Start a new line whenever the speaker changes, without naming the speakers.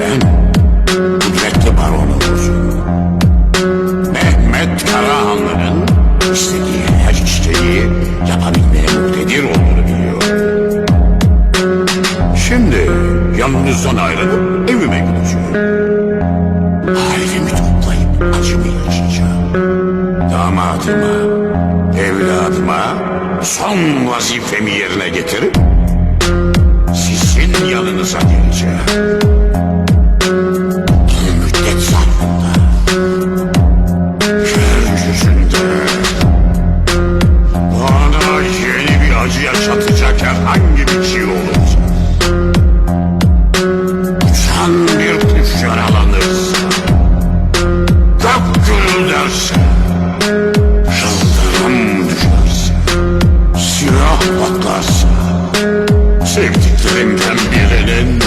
Ben kudretli baronun kuzuyum. Mehmet Karahanlı'nın istediği her şeyi yapabilmeye muktedir olduğunu biliyor. Şimdi yanınızdan ayrılıp evime gideceğim. Ailemi toplayıp acımı yaşayacağım. Damadıma, evladıma son vazifemi yerine getirip sadece Bir Bana yeni bir acı yaşatacak herhangi bir şey olursa Uçan bir kuş yaralanırsa Kapkırıl derse Yıldırım düşerse Silah patlarsa Sevdiklerimden birinin